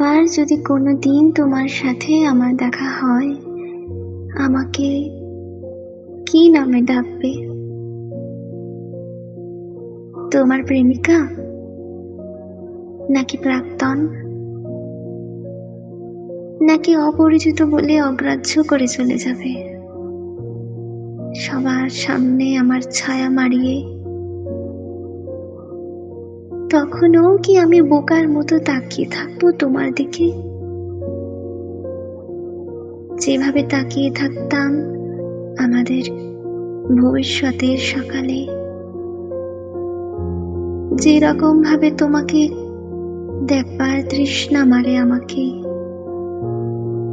আবার যদি কোনো দিন তোমার সাথে আমার দেখা হয়, আমাকে কি নামে ডাকবে? তোমার প্রেমিকা? নাকি প্রাক্তন? নাকি অপরিচিত বলে অগ্রাহ্য করে চলে যাবে? সবার সামনে আমার ছায়া মারিয়ে তখনও কি আমি বোকার মতো তাকিয়ে থাকব তোমার দিকে? যেভাবে তাকিয়ে থাকতাম আমাদের ভবিষ্যতের সকালে। যে রকম ভাবে তোমাকে দেখবার তৃষ্ণা মারে আমাকে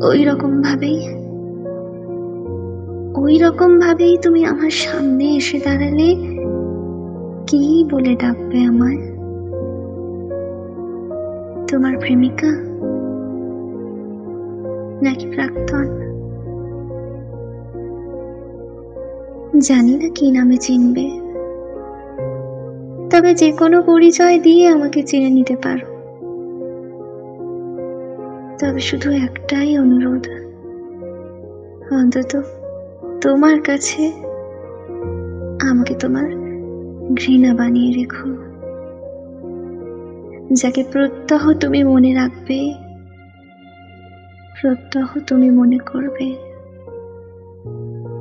ওই রকম ভাবেই ওই রকম ভাবেই তুমি আমার সামনে এসে দাঁড়ালে কি বলে ডাকবে আমায়? তোমার প্রেমিকা? নাকি প্রাক্তন? জানি না কি নামে চিনবে। তবে যে কোনো পরিচয় দিয়ে আমাকে চিনে নিতে পারো। তবে শুধু একটাই অনুরোধ। অন্তত তোমার কাছে আমাকে তোমার ঘৃণা বানিয়ে রেখো। যাকে প্রত্যহ তুমি মনে রাখবে প্রত্যহ তুমি মনে করবে।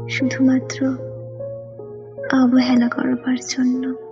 শুধুমাত্র অবহেলা করবার জন্য।